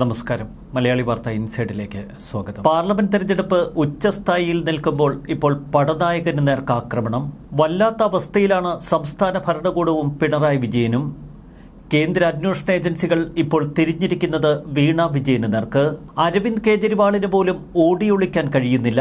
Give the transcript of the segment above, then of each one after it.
നമസ്കാരം. മലയാളി വാർത്ത ഇൻസൈഡിലേക്ക് സ്വാഗതം. പാർലമെന്റ് തെരഞ്ഞെടുപ്പ് ഉച്ചസ്ഥായിയിൽ നിൽക്കുമ്പോൾ ഇപ്പോൾ പടനായകന് നേർക്ക് ആക്രമണം വല്ലാത്ത അവസ്ഥയിലാണ് സംസ്ഥാന ഭരണകൂടവും പിണറായി വിജയനും. കേന്ദ്ര അന്വേഷണ ഏജൻസികൾ ഇപ്പോൾ തിരിഞ്ഞിരിക്കുന്നത് വീണ വിജയന് നേർക്ക്. അരവിന്ദ് കെജ്രിവാളിന് പോലും ഓടിയൊളിക്കാൻ കഴിയുന്നില്ല.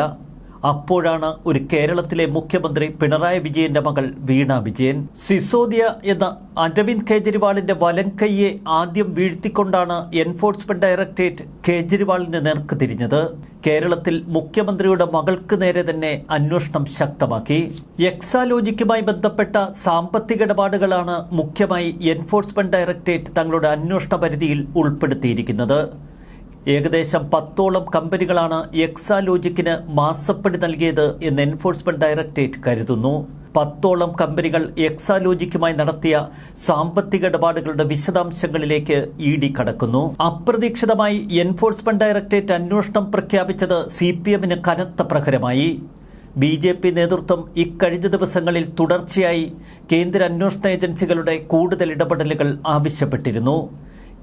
അപ്പോഴാണ് ഒരു കേരളത്തിലെ മുഖ്യമന്ത്രി പിണറായി വിജയന്റെ മകൾ വീണ വിജയൻ. സിസോദിയ എന്ന അരവിന്ദ് കേജ്രിവാളിന്റെ വലംകൈയെ ആദ്യം വീഴ്ത്തിക്കൊണ്ടാണ് എൻഫോഴ്സ്മെന്റ് ഡയറക്ടറേറ്റ് കേജ്രിവാളിന് നേർക്ക് തിരിഞ്ഞത്. കേരളത്തിൽ മുഖ്യമന്ത്രിയുടെ മകൾക്ക് നേരെ തന്നെ അന്വേഷണം ശക്തമാക്കി. എക്സാലോജിക്കുമായി ബന്ധപ്പെട്ട സാമ്പത്തിക ഇടപാടുകളാണ് മുഖ്യമായി എൻഫോഴ്സ്മെന്റ് ഡയറക്ടറേറ്റ് തങ്ങളുടെ അന്വേഷണ പരിധിയിൽ ഉൾപ്പെടുത്തിയിരിക്കുന്നത്. ഏകദേശം പത്തോളം കമ്പനികളാണ് എക്സാലോജിക്കിന് മാസപ്പടി നൽകിയത് എന്ന് എൻഫോഴ്സ്മെന്റ് ഡയറക്ടറേറ്റ് കരുതുന്നു. പത്തോളം കമ്പനികൾ എക്സാലോജിക്കുമായി നടത്തിയ സാമ്പത്തിക ഇടപാടുകളുടെ വിശദാംശങ്ങളിലേക്ക് ഇ ഡി കടക്കുന്നു. അപ്രതീക്ഷിതമായി എൻഫോഴ്സ്മെന്റ് ഡയറക്ടറേറ്റ് അന്വേഷണം പ്രഖ്യാപിച്ചത് സി പി എമ്മിന് കനത്ത പ്രഹരമായി. ബി ജെ പി നേതൃത്വം ഇക്കഴിഞ്ഞ ദിവസങ്ങളിൽ തുടർച്ചയായി കേന്ദ്ര അന്വേഷണ ഏജൻസികളുടെ കൂടുതൽ ഇടപെടലുകൾ ആവശ്യപ്പെട്ടിരുന്നു.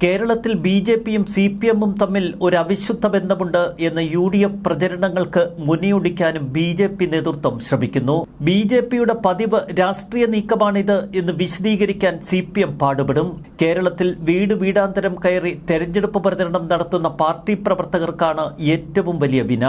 കേരളത്തിൽ ബി ജെ പിയും സി പി എമ്മും തമ്മിൽ ഒരു അവിശുദ്ധ ബന്ധമുണ്ട് എന്ന യു ഡി എഫ് പ്രചരണങ്ങൾക്ക് മുന്നിയൊടിക്കാനും ബി ജെ പി നേതൃത്വം ശ്രമിക്കുന്നു. ബി ജെ പിയുടെ പതിവ് രാഷ്ട്രീയ നീക്കമാണിത് എന്ന് വിശദീകരിക്കാൻ സി പി എം പാടുപെടും. കേരളത്തിൽ വീട് വീടാന്തരം കയറി തെരഞ്ഞെടുപ്പ് പ്രചരണം നടത്തുന്ന പാർട്ടി പ്രവർത്തകർക്കാണ് ഏറ്റവും വലിയ വിന.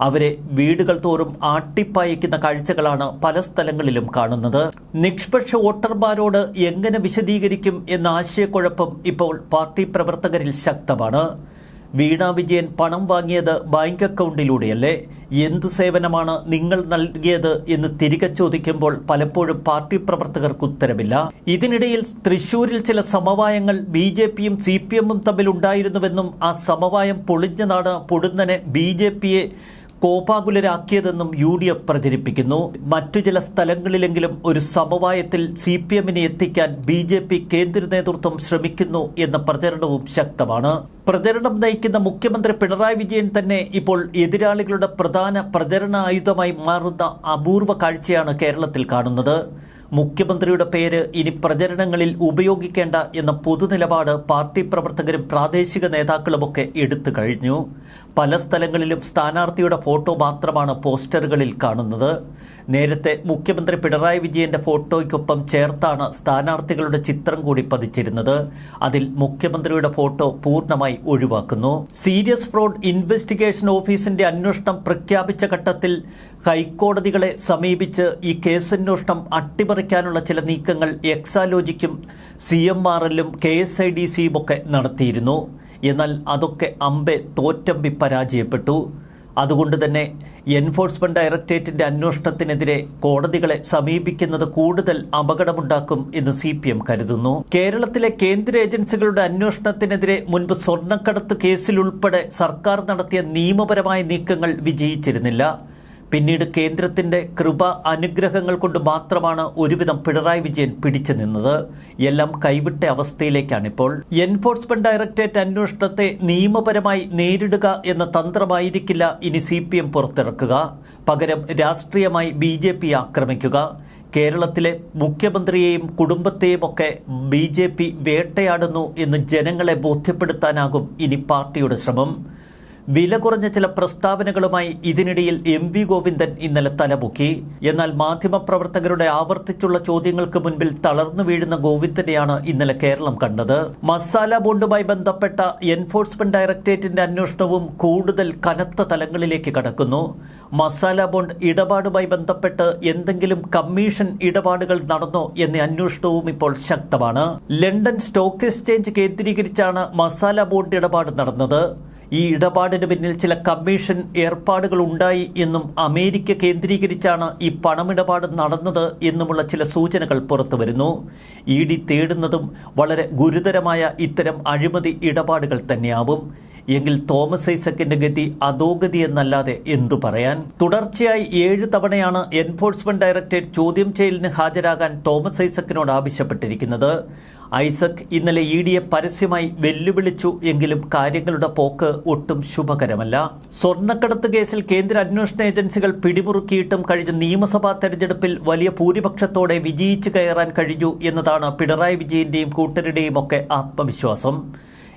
അവരെ വീടുകൾ തോറും ആട്ടിപ്പായിക്കുന്ന കാഴ്ചകളാണ് പല സ്ഥലങ്ങളിലും കാണുന്നത്. നിഷ്പക്ഷ വോട്ടർമാരോട് എങ്ങനെ വിശദീകരിക്കും എന്ന ആശയക്കുഴപ്പം ഇപ്പോൾ പാർട്ടി പ്രവർത്തകരിൽ ശക്തമാണ്. വീണ വിജയൻ പണം വാങ്ങിയത് ബാങ്ക് അക്കൗണ്ടിലൂടെയല്ലേ? എന്ത് സേവനമാണ് നിങ്ങൾ നൽകിയത് എന്ന് തിരികെ ചോദിക്കുമ്പോൾ പലപ്പോഴും പാർട്ടി പ്രവർത്തകർക്ക് ഉത്തരവില്ല ഇതിനിടയിൽ തൃശൂരിൽ ചില സമവായങ്ങൾ ബി ജെ പിയും സി പി എമ്മും തമ്മിൽ ഉണ്ടായിരുന്നുവെന്നും ആ സമവായം പൊളിഞ്ഞതാണ് പൊടുന്നനെ ബി ജെ പിയെ കോപാകുലരാക്കിയതെന്നും യു ഡി എഫ് പ്രചരിപ്പിക്കുന്നു. മറ്റു ചില സ്ഥലങ്ങളിലെങ്കിലും ഒരു സമവായത്തിൽ സി പി എമ്മിനെ എത്തിക്കാൻ ബി ജെ പി കേന്ദ്ര നേതൃത്വം ശ്രമിക്കുന്നു എന്ന പ്രചരണവും ശക്തമാണ്. പ്രചരണം നയിക്കുന്ന മുഖ്യമന്ത്രി പിണറായി വിജയൻ തന്നെ ഇപ്പോൾ എതിരാളികളുടെ പ്രധാന പ്രചരണ ആയുധമായി മാറുന്ന അപൂർവ കാഴ്ചയാണ് കേരളത്തിൽ കാണുന്നത്. മുഖ്യമന്ത്രിയുടെ പേര് ഇനി പ്രചരണങ്ങളിൽ ഉപയോഗിക്കേണ്ട എന്ന പൊതുനിലപാട് പാർട്ടി പ്രവർത്തകരും പ്രാദേശിക നേതാക്കളുമൊക്കെ എടുത്തു കഴിഞ്ഞു. പല സ്ഥലങ്ങളിലും സ്ഥാനാർത്ഥിയുടെ ഫോട്ടോ മാത്രമാണ് പോസ്റ്ററുകളിൽ കാണുന്നത്. നേരത്തെ മുഖ്യമന്ത്രി പിണറായി വിജയന്റെ ഫോട്ടോയ്ക്കൊപ്പം ചേർത്താണ് സ്ഥാനാർത്ഥികളുടെ ചിത്രം കൂടി പതിച്ചിരുന്നത്. അതിൽ മുഖ്യമന്ത്രിയുടെ ഫോട്ടോ പൂർണമായി ഒഴിവാക്കുന്നു. സീരിയസ് ഫ്രോഡ് ഇൻവെസ്റ്റിഗേഷൻ ഓഫീസിന്റെ അന്വേഷണം പ്രഖ്യാപിച്ച ഘട്ടത്തിൽ ഹൈക്കോടതികളെ സമീപിച്ച് ഈ കേസന്വേഷണം അട്ടിമറിക്കാനുള്ള ചില നീക്കങ്ങൾ എക്സാലോജിക്കും സി എം ആർ എല്ലും കെ എസ് ഐ ഡി സിയും ഒക്കെ നടത്തിയിരുന്നു. എന്നാൽ അതൊക്കെ അമ്പെ തോറ്റമ്പി പരാജയപ്പെട്ടു. അതുകൊണ്ട് തന്നെ എൻഫോഴ്സ്മെന്റ് ഡയറക്ടറേറ്റിന്റെ അന്വേഷണത്തിനെതിരെ കോടതികളെ സമീപിക്കുന്നത് കൂടുതൽ അപകടമുണ്ടാക്കും എന്ന് സി പി എം കരുതുന്നു. കേരളത്തിലെ കേന്ദ്ര ഏജൻസികളുടെ അന്വേഷണത്തിനെതിരെ മുൻപ് സ്വർണക്കടത്ത് കേസിലുൾപ്പെടെ സർക്കാർ നടത്തിയ നിയമപരമായ നീക്കങ്ങൾ വിജയിച്ചിരുന്നില്ല. പിന്നീട് കേന്ദ്രത്തിന്റെ കൃപ അനുഗ്രഹങ്ങൾ കൊണ്ട് മാത്രമാണ് ഒരുവിധം പിണറായി വിജയൻ പിടിച്ചു നിന്നത്. എല്ലാം കൈവിട്ട അവസ്ഥയിലേക്കാണിപ്പോൾ എൻഫോഴ്സ്മെന്റ് ഡയറക്ടറേറ്റ് അന്വേഷണത്തെ നിയമപരമായി നേരിടുക എന്ന തന്ത്രമായിരിക്കില്ല ഇനി സി പി എം പുറത്തിറക്കുക. പകരം രാഷ്ട്രീയമായി ബി ജെ പി ആക്രമിക്കുക. കേരളത്തിലെ മുഖ്യമന്ത്രിയെയും കുടുംബത്തെയും ഒക്കെ ബി ജെ പി വേട്ടയാടുന്നു എന്ന് ജനങ്ങളെ ബോധ്യപ്പെടുത്താനാകും ഇനി പാർട്ടിയുടെ ശ്രമം. വില കുറഞ്ഞ ചില പ്രസ്താവനകളുമായി ഇതിനിടയിൽ എം വി ഗോവിന്ദൻ ഇന്നലെ തലമുക്കി എന്നാൽ മാധ്യമപ്രവർത്തകരുടെ ആവർത്തിച്ചുള്ള ചോദ്യങ്ങൾക്ക് മുൻപിൽ തളർന്നു വീഴുന്ന ഗോവിന്ദനെയാണ് ഇന്നലെ കേരളം കണ്ടത്. മസാല ബോണ്ടുമായി ബന്ധപ്പെട്ട എൻഫോഴ്സ്മെന്റ് ഡയറക്ടറേറ്റിന്റെ അന്വേഷണവും കൂടുതൽ കനത്ത തലങ്ങളിലേക്ക് കടക്കുന്നു. മസാല ബോണ്ട് ഇടപാടുമായി ബന്ധപ്പെട്ട് എന്തെങ്കിലും കമ്മീഷൻ ഇടപാടുകൾ നടന്നോ എന്ന അന്വേഷണവും ഇപ്പോൾ ശക്തമാണ്. ലണ്ടൻ സ്റ്റോക്ക് എക്സ്ചേഞ്ച് കേന്ദ്രീകരിച്ചാണ് മസാല ബോണ്ട് ഇടപാട് നടന്നത്. ഈ ഇടപാടിന് പിന്നിൽ ചില കമ്മീഷൻ ഏർപ്പാടുകൾ ഉണ്ടായി എന്നും അമേരിക്ക കേന്ദ്രീകരിച്ചാണ് ഈ പണമിടപാട് നടന്നത് എന്നുമുള്ള ചില സൂചനകൾ പുറത്തു വരുന്നു. ഇ ഡി തേടുന്നതും വളരെ ഗുരുതരമായ ഇത്തരം അഴിമതി ഇടപാടുകൾ തന്നെയാവും. എങ്കിൽ തോമസ് ഐസക്കിന്റെ ഗതി അതോഗതി എന്നല്ലാതെ എന്തു പറയാൻ? തുടർച്ചയായി ഏഴ് തവണയാണ് എൻഫോഴ്സ്മെന്റ് ഡയറക്ടറേറ്റ് ചോദ്യം ചെയ്യലിന് ഹാജരാകാൻ തോമസ് ഐസക്കിനോട് ആവശ്യപ്പെട്ടിരിക്കുന്നത്. ഐസക് ഇന്നലെ ഇ ഡിയെ പരസ്യമായി വെല്ലുവിളിച്ചു എങ്കിലും കാര്യങ്ങളുടെ പോക്ക് ഒട്ടും ശുഭകരമല്ല. സ്വർണക്കടത്ത് കേസിൽ കേന്ദ്ര അന്വേഷണ ഏജൻസികൾ പിടിമുറുക്കിയിട്ടും കഴിഞ്ഞ നിയമസഭാ തെരഞ്ഞെടുപ്പിൽ വലിയ ഭൂരിപക്ഷത്തോടെ വിജയിച്ചു കയറാൻ കഴിഞ്ഞു എന്നതാണ് പിണറായി വിജയന്റെയും കൂട്ടരുടെയും ഒക്കെ ആത്മവിശ്വാസം.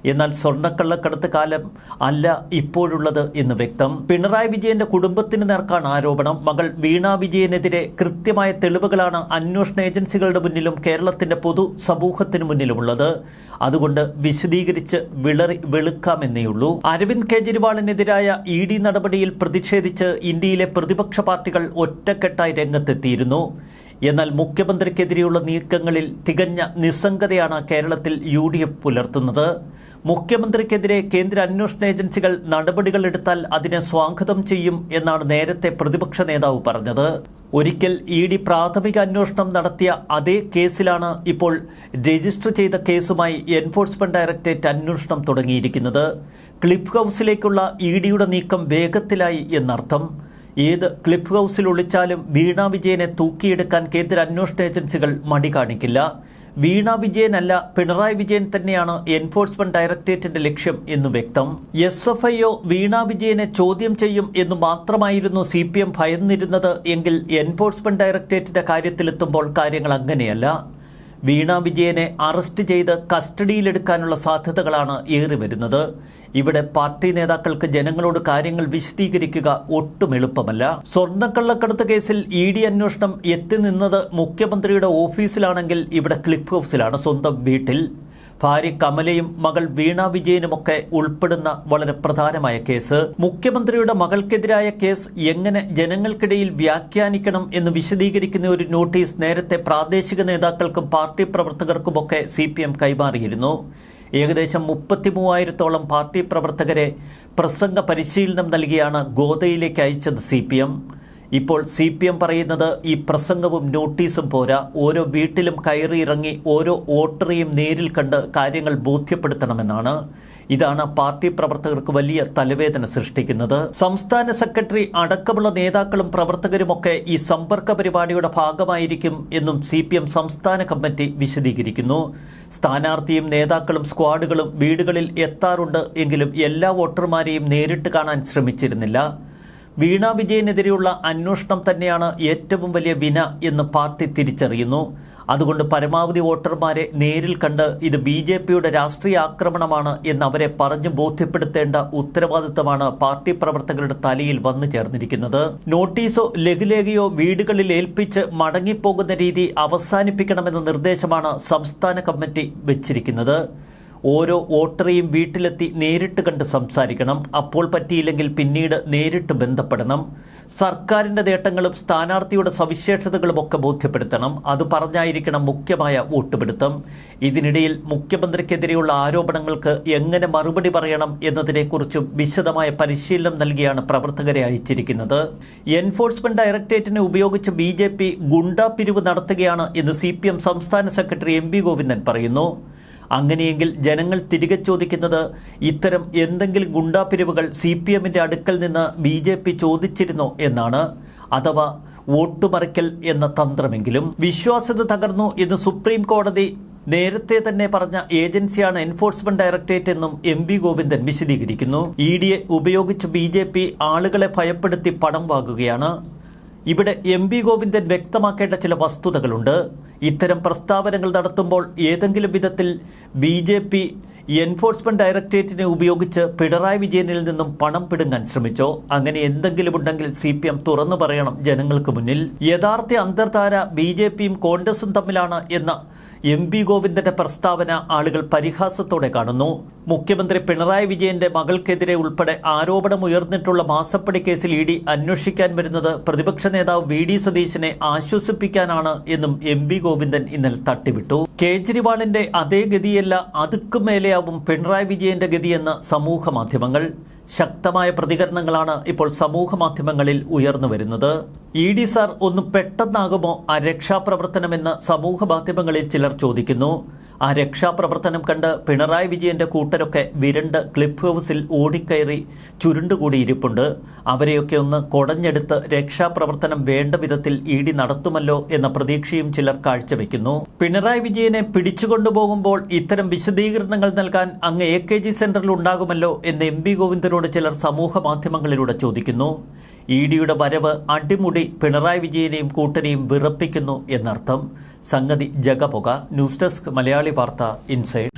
എന്നാൽ സ്വർണക്കള്ളക്കടത്ത് കാലം അല്ല ഇപ്പോഴുള്ളത് എന്ന് വ്യക്തം. പിണറായി വിജയന്റെ കുടുംബത്തിന് നേർക്കാണ് ആരോപണം മകൾ വീണ വിജയനെതിരെ കൃത്യമായ തെളിവുകളാണ് അന്വേഷണ ഏജൻസികളുടെ മുന്നിലും കേരളത്തിന്റെ പൊതു സമൂഹത്തിന് മുന്നിലുമുള്ളത്. അതുകൊണ്ട് വിശദീകരിച്ച് വിളറി വെളുക്കാമെന്നേയുള്ളൂ. അരവിന്ദ് കെജ്രിവാളിനെതിരായ ഇ ഡി നടപടിയിൽ പ്രതിഷേധിച്ച് ഇന്ത്യയിലെ പ്രതിപക്ഷ പാർട്ടികൾ ഒറ്റക്കെട്ടായി രംഗത്തെത്തിയിരുന്നു. എന്നാൽ മുഖ്യമന്ത്രിക്കെതിരെയുള്ള നീക്കങ്ങളിൽ തികഞ്ഞ നിസ്സംഗതയാണ് കേരളത്തിൽ യു പുലർത്തുന്നത്. മുഖ്യമന്ത്രിക്കെതിരെ കേന്ദ്ര അന്വേഷണ ഏജൻസികൾ നടപടികൾ എടുത്താൽ അതിനെ സ്വാഗതം ചെയ്യും എന്നാണ് നേരത്തെ പ്രതിപക്ഷ നേതാവ് പറഞ്ഞത്. ഒരിക്കൽ ഇ ഡി പ്രാഥമിക അന്വേഷണം നടത്തിയ അതേ കേസിലാണ് ഇപ്പോൾ രജിസ്റ്റർ ചെയ്ത കേസുമായി എൻഫോഴ്സ്മെന്റ് ഡയറക്ടറേറ്റ് അന്വേഷണം തുടങ്ങിയിരിക്കുന്നത്. ക്ലിഫ് ഹൗസിലേക്കുള്ള ഇ ഡിയുടെ നീക്കം വേഗത്തിലായി എന്നർത്ഥം. ഏത് ക്ലിഫ് ഹൗസിൽ ഒളിച്ചാലും വീണ വിജയനെ തൂക്കിയെടുക്കാൻ കേന്ദ്ര അന്വേഷണ ഏജൻസികൾ മടി കാണിക്കില്ല. വീണ വിജയനല്ല പിണറായി വിജയൻ തന്നെയാണ് എൻഫോഴ്സ്മെന്റ് ഡയറക്ടറേറ്റിന്റെ ലക്ഷ്യം എന്ന് വ്യക്തം. S F I O Veena വിജയനെ ചോദ്യം ചെയ്യും എന്ന് മാത്രമായിരുന്നു സി പി എം ഭയന്നിരുന്നത് എങ്കിൽ എൻഫോഴ്സ്മെന്റ് ഡയറക്ടറേറ്റിന്റെ കാര്യത്തിലെത്തുമ്പോൾ കാര്യങ്ങൾ അങ്ങനെയല്ല. വീണ വിജയനെ അറസ്റ്റ് ചെയ്ത് കസ്റ്റഡിയിലെടുക്കാനുള്ള സാധ്യതകളാണ് ഏറി വരുന്നത്. ഇവിടെ പാർട്ടി നേതാക്കൾക്ക് ജനങ്ങളോട് കാര്യങ്ങൾ വിശദീകരിക്കുക ഒട്ടും എളുപ്പമല്ല. സ്വർണക്കള്ളക്കടത്ത് കേസിൽ ഇ ഡി അന്വേഷണം എത്തി നിന്നത് മുഖ്യമന്ത്രിയുടെ ഓഫീസിലാണെങ്കിൽ ഇവിടെ ക്ലിഫ് ഹൗസിലാണ് സ്വന്തം വീട്ടിൽ. ഭാര്യ കമലയും മകൾ വീണ വിജയനുമൊക്കെ ഉൾപ്പെടുന്ന വളരെ പ്രധാനമായ കേസ്. മുഖ്യമന്ത്രിയുടെ മകൾക്കെതിരായ കേസ് എങ്ങനെ ജനങ്ങൾക്കിടയിൽ വ്യാഖ്യാനിക്കണം എന്ന് വിശദീകരിക്കുന്ന ഒരു നോട്ടീസ് നേരത്തെ പ്രാദേശിക നേതാക്കൾക്കും പാർട്ടി പ്രവർത്തകർക്കുമൊക്കെ സി പി എം കൈമാറിയിരുന്നു. ഏകദേശം മുപ്പത്തി മൂവായിരത്തോളം പാർട്ടി പ്രവർത്തകരെ പ്രസംഗ പരിശീലനം നൽകിയാണ് ഗോതയിലേക്ക് അയച്ചത് സി പി എം. ഇപ്പോൾ സി പി എം പറയുന്നത് ഈ പ്രസംഗവും നോട്ടീസും പോരാ. ഓരോ വീട്ടിലും കയറിയിറങ്ങി ഓരോ വോട്ടറെയും നേരിൽ കണ്ട് കാര്യങ്ങൾ ബോധ്യപ്പെടുത്തണമെന്നാണ്. ഇതാണ് പാർട്ടി പ്രവർത്തകർക്ക് വലിയ തലവേദന സൃഷ്ടിക്കുന്നത്. സംസ്ഥാന സെക്രട്ടറി അടക്കമുള്ള നേതാക്കളും പ്രവർത്തകരുമൊക്കെ ഈ സമ്പർക്ക പരിപാടിയുടെ ഭാഗമായിരിക്കും എന്നും സി സംസ്ഥാന കമ്മിറ്റി വിശദീകരിക്കുന്നു. സ്ഥാനാർത്ഥിയും നേതാക്കളും സ്ക്വാഡുകളും വീടുകളിൽ എത്താറുണ്ട് എങ്കിലും എല്ലാ വോട്ടർമാരെയും നേരിട്ട് കാണാൻ ശ്രമിച്ചിരുന്നില്ല. വീണ വിജയനെതിരെയുള്ള അന്വേഷണം തന്നെയാണ് ഏറ്റവും വലിയ വിന എന്ന് പാർട്ടി തിരിച്ചറിയുന്നു. അതുകൊണ്ട് പരമാവധി വോട്ടർമാരെ നേരിൽ കണ്ട് ഇത് ബി ജെ പിയുടെ രാഷ്ട്രീയ ആക്രമണമാണ് എന്ന് അവരെ പറഞ്ഞു ബോധ്യപ്പെടുത്തേണ്ട ഉത്തരവാദിത്തമാണ് പാർട്ടി പ്രവർത്തകരുടെ തലയിൽ വന്നു ചേർന്നിരിക്കുന്നത്. നോട്ടീസോ ലഘുലേഖയോ വീടുകളിൽ ഏൽപ്പിച്ച് മടങ്ങിപ്പോകുന്ന രീതി അവസാനിപ്പിക്കണമെന്ന നിർദ്ദേശമാണ് സംസ്ഥാന കമ്മിറ്റി വെച്ചിരിക്കുന്നത്. ഓരോ വോട്ടറെയും വീട്ടിലെത്തി നേരിട്ട് കണ്ട് സംസാരിക്കണം. അപ്പോൾ പറ്റിയില്ലെങ്കിൽ പിന്നീട് നേരിട്ട് ബന്ധപ്പെടണം. സർക്കാരിന്റെ നേട്ടങ്ങളും സ്ഥാനാർത്ഥിയുടെ സവിശേഷതകളും ഒക്കെ ബോധ്യപ്പെടുത്തണം. അത് പറഞ്ഞായിരിക്കണം മുഖ്യമായ വോട്ടുപിടുത്തം. ഇതിനിടയിൽ മുഖ്യമന്ത്രിക്കെതിരെയുള്ള ആരോപണങ്ങൾക്ക് എങ്ങനെ മറുപടി പറയണം എന്നതിനെക്കുറിച്ചും വിശദമായ പരിശീലനം നൽകിയാണ് പ്രവർത്തകരെ അയച്ചിരിക്കുന്നത്. എൻഫോഴ്സ്മെന്റ് ഡയറക്ടറേറ്റിനെ ഉപയോഗിച്ച് ബി ജെ പി ഗുണ്ടാപിരിവ് നടത്തുകയാണ് എന്ന് സി പി എം സംസ്ഥാന സെക്രട്ടറി എം പി ഗോവിന്ദൻ പറയുന്നു. അങ്ങനെയെങ്കിൽ ജനങ്ങൾ തിരികെ ചോദിക്കുന്നത് ഇത്തരം എന്തെങ്കിലും ഗുണ്ടാപ്പിരിവുകൾ സി പി എമ്മിന്റെ അടുക്കൽ നിന്ന് ബി ജെ പി ചോദിച്ചിരുന്നോ എന്നാണ്? അഥവാ വോട്ടുമറിക്കൽ എന്ന തന്ത്രമെങ്കിലും വിശ്വാസ്യത തകർന്നു എന്ന് സുപ്രീം കോടതി നേരത്തെ തന്നെ പറഞ്ഞ ഏജൻസിയാണ് എൻഫോഴ്സ്മെന്റ് ഡയറക്ടറേറ്റ് എന്നും എം ബി ഗോവിന്ദൻ വിശദീകരിക്കുന്നു. ഇ ഡിയെ ഉപയോഗിച്ച് ബി ജെ പി ആളുകളെ ഭയപ്പെടുത്തി പണം വാങ്ങുകയാണ്. ഇവിടെ എം ബി ഗോവിന്ദൻ വ്യക്തമാക്കേണ്ട ചില വസ്തുതകളുണ്ട്. ഇത്തരം പ്രസ്താവനകൾ നടത്തുമ്പോൾ ഏതെങ്കിലും വിധത്തിൽ ബി ജെ പി എൻഫോഴ്സ്മെന്റ് ഡയറക്ടറേറ്റിനെ ഉപയോഗിച്ച് പിണറായി വിജയനിൽ നിന്നും പണം പിടുങ്ങാൻ ശ്രമിച്ചോ? അങ്ങനെ എന്തെങ്കിലും ഉണ്ടെങ്കിൽ സി പി എം തുറന്നു പറയണം ജനങ്ങൾക്ക് മുന്നിൽ. യഥാർത്ഥ അന്തർധാര ബി ജെ പിയും കോൺഗ്രസും തമ്മിലാണ് എന്ന എം പി ഗോവിന്ദന്റെ പ്രസ്താവന ആളുകൾ പരിഹാസത്തോടെ കാണുന്നു. മുഖ്യമന്ത്രി പിണറായി വിജയന്റെ മകൾക്കെതിരെ ഉൾപ്പെടെ ആരോപണമുയർന്നിട്ടുള്ള മാസപ്പടി കേസിൽ ഇ ഡി അന്വേഷിക്കാൻ വരുന്നത് പ്രതിപക്ഷ നേതാവ് വി ഡി സതീശനെ ആശ്വസിപ്പിക്കാനാണ് എന്നും എം പി ഗോവിന്ദൻ ഇന്നലെ തട്ടിവിട്ടു. കേജ്രിവാളിന്റെ അതേ ഗതിയല്ല അതുക്കും മേലെയാവും പിണറായി വിജയന്റെ ഗതിയെന്ന് സമൂഹ മാധ്യമങ്ങൾ. ശക്തമായ പ്രതികരണങ്ങളാണ് ഇപ്പോൾ സമൂഹ മാധ്യമങ്ങളിൽ ഉയർന്നു വരുന്നത്. ഇ ഡി സാർ ഒന്ന് പെട്ടെന്നാകുമോ ആ രക്ഷാപ്രവർത്തനമെന്ന് സമൂഹ മാധ്യമങ്ങളിൽ ചിലർ ചോദിക്കുന്നു. ആ രക്ഷാപ്രവർത്തനം കണ്ട് പിണറായി വിജയന്റെ കൂട്ടരൊക്കെ വിരണ്ട് ക്ലിപ്പ് ഹൗസിൽ ഓടിക്കയറി ചുരുണ്ടുകൂടി ഇരിപ്പുണ്ട് അവരെയൊക്കെ ഒന്ന് കൊടഞ്ഞെടുത്ത് രക്ഷാപ്രവർത്തനം വേണ്ട വിധത്തിൽ ഇടി നടത്തുമല്ലോ എന്ന പ്രതീക്ഷയും ചിലർ കാഴ്ചവെക്കുന്നു. പിണറായി വിജയനെ പിടിച്ചുകൊണ്ടുപോകുമ്പോൾ ഇത്തരം വിശദീകരണങ്ങൾ നൽകാൻ അങ്ങ് എ കെ ജി സെന്ററിൽ ഉണ്ടാകുമല്ലോ എന്ന് എം പി ഗോവിന്ദനോട് ചിലർ സമൂഹ മാധ്യമങ്ങളിലൂടെ ചോദിക്കുന്നു. ഇ ഡിയുടെ വരവ് അടിമുടി പിണറായി വിജയനെയും കൂട്ടരെയും വിറപ്പിക്കുന്നു എന്നർത്ഥം. സംഗതി ജഗപുക ന്യൂസ് ഡെസ്ക് മലയാളി വാർത്ത ഇൻസൈഡ്.